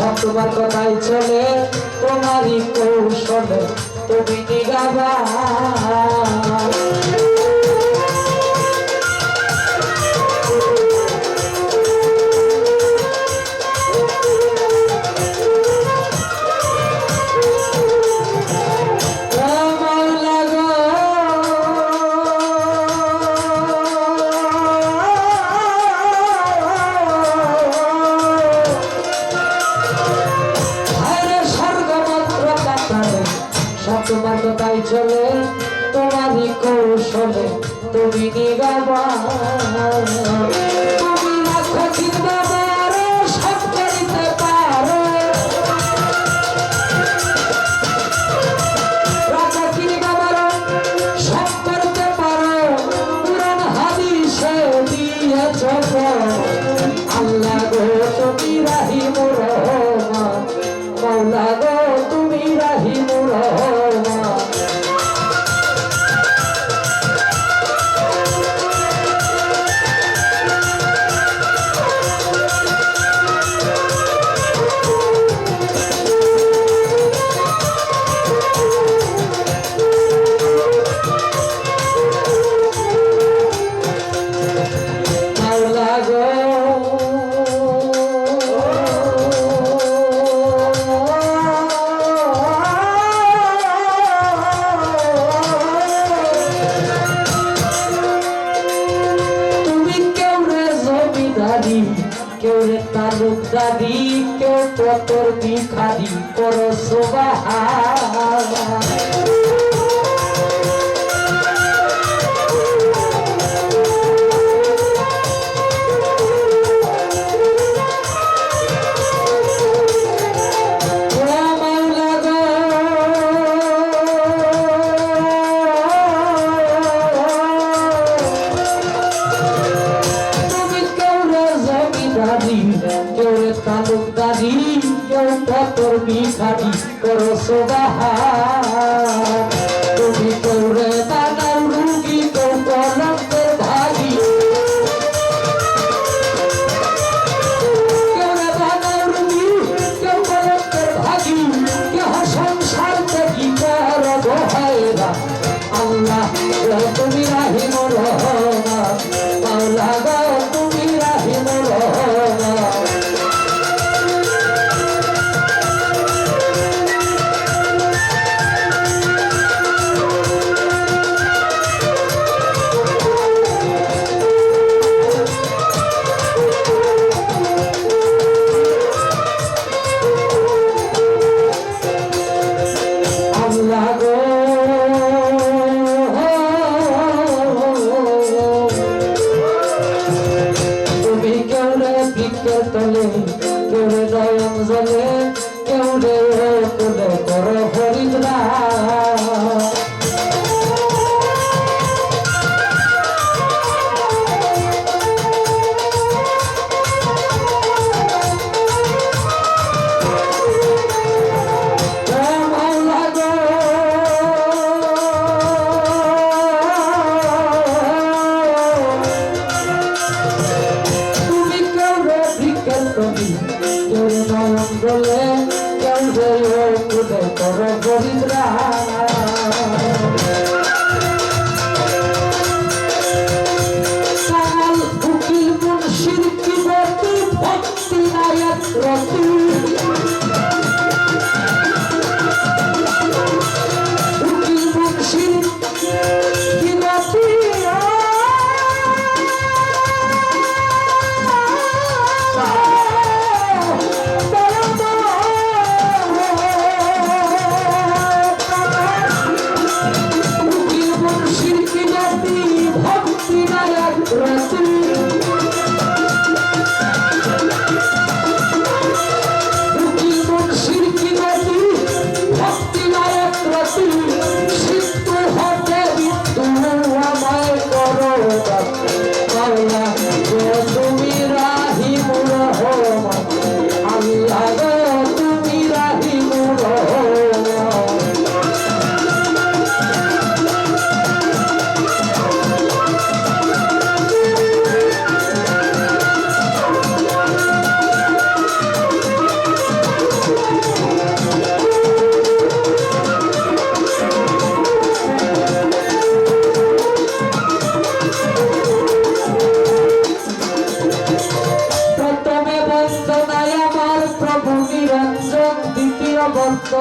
সতবার কথাই চলে তোমারই কৌশলে তুমি নিগাবা তুমি নিগাবা কেউ রে তালুকদারি কেউ পতর ভিখারি করো সোবাহা কেউ পতর ভিখারি করো সোবাহা তুমি কেউ রে বানাও রুগী কেউ কলঙ্কের ভাগী। কেউ রে বানাও রুগী, কেউ কলঙ্কের ভাগী। কেহ সংসার থেকে কর গোহায়রা আল্লাহ, তুমি রাহিম বৃক্ষের তলে কেউ রে নয়ন জলে কেউ রে কোলে হরিদ্রা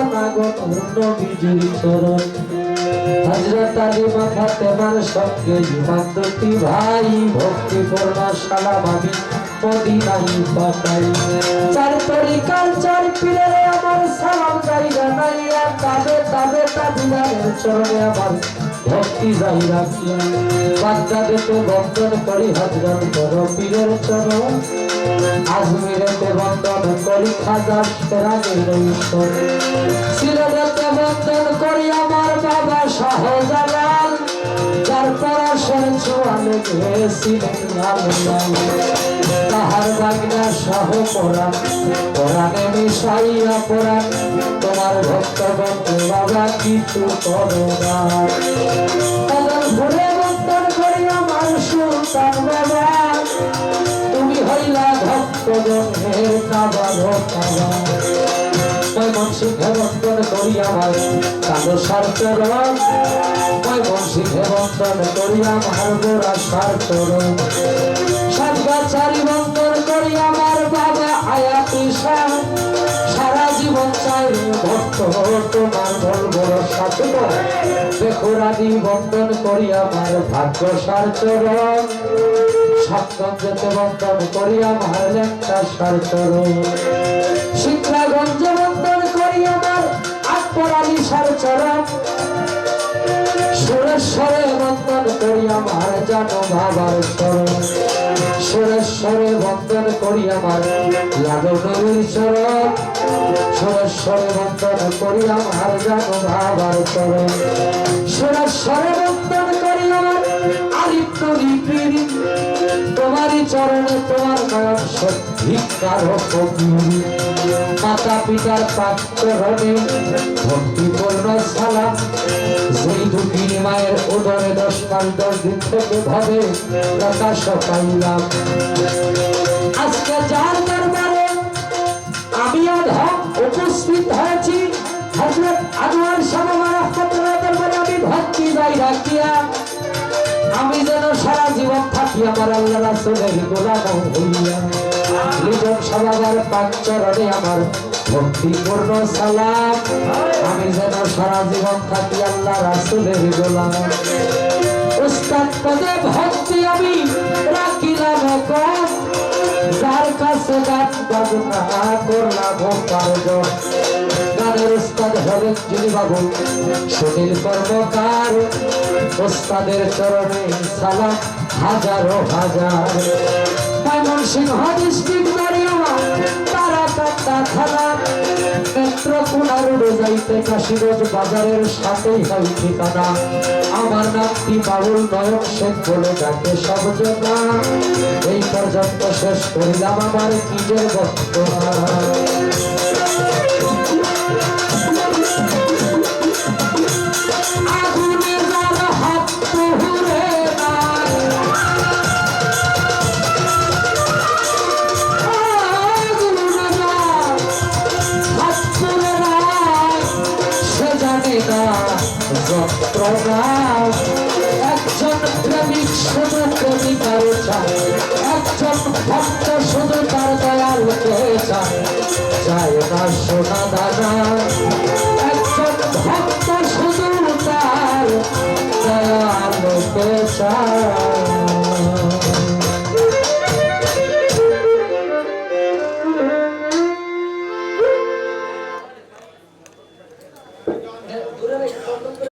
গণ বিজয়ী চরণ হজরত আলী মাথা তেমার সঙ্গে জীবন ভাই ভক্তি পূর্ণ সালাম আমি মদিনাই পাঠাই চার তরিকার চার পীরের আমার সালাম যাই জানাইয়া তাবে তাবে তাবিলারের চরণে আমার ভক্তি যাই রাখিয়া বাগদাদেতে বন্দন করি হজরত কর, পীরের চরণ। আজমিরেতে বন্দন করি খাজা সেরা ঈশ্বর লাল তাহার বাগনা সহ পরাণ পরাণে মিশাইয়া পরাণ তোমার ভক্তগণ বাবা কিছু করো না। করি করি আমার গোড়া সার। চরণ সাতগাছারি বন্দন করি করি আমার ভাগ্য সার চরণ সপ্তমজতে বন্দন করি আমার লেখা সার চরণ শিক্ষাগঞ্জ আমার জানো বাবার চরণ সুরেশ্বরে বন্দন করি আমার যাদব নবীর চরণ সুরেশ্বরে বন্দন করি আমার, জানো বাবার চরণ সুরেশ্বরে বন্দন করি আমার আলিপ্ত বিপিন তোমারই চরণে তোমার নয়ন সত্যিকার মাতা পিতার পাত্রহণে ভক্তিপূর্ণ সালাম। সেই দুটি মায়ের উদরে দশ মাস দশ দিন থেকে ভাবে প্রকাশ পাইলাম আজকে যার দরবারে আমি উপস্থিত হয়েছি, হজরত আনোয়ার সামা রহমতুল্লাহ দরবারে আমি ভক্তি বাইরা রাখিয়া আমি যেন সারা জীবন থাকি আমার আল্লাহ রাসূলের গোলাম হইয়া। লিজন সবার পাক চরণে আমার ভক্তিপূর্ণ সালাম। আমি যেন সারা জীবন থাকি আল্লাহ রাসূলের গোলাম। উস্তাদ পদে ভক্তি আমি রাখিলাম কম যার কাছে গান বাজনা করলাম গানের উস্তাদ হলেন যিনি বাবু সুনীল কর্মকার উস্তাদের চরণে সালাম, হাজারো হাজার। ময়মন সিংহ ডিস্ট্রিক্ট দাঁড়িয়েওয়া তারা যাইতে কাশিগঞ্জ বাজারের সাথেই ঠিকানা। আমার নামটি বাবুল নয়ন শেখ বলে ডাকে সব এই পর্যন্ত শেষ করিলাম আমার নিজের বক্তব্য। nada da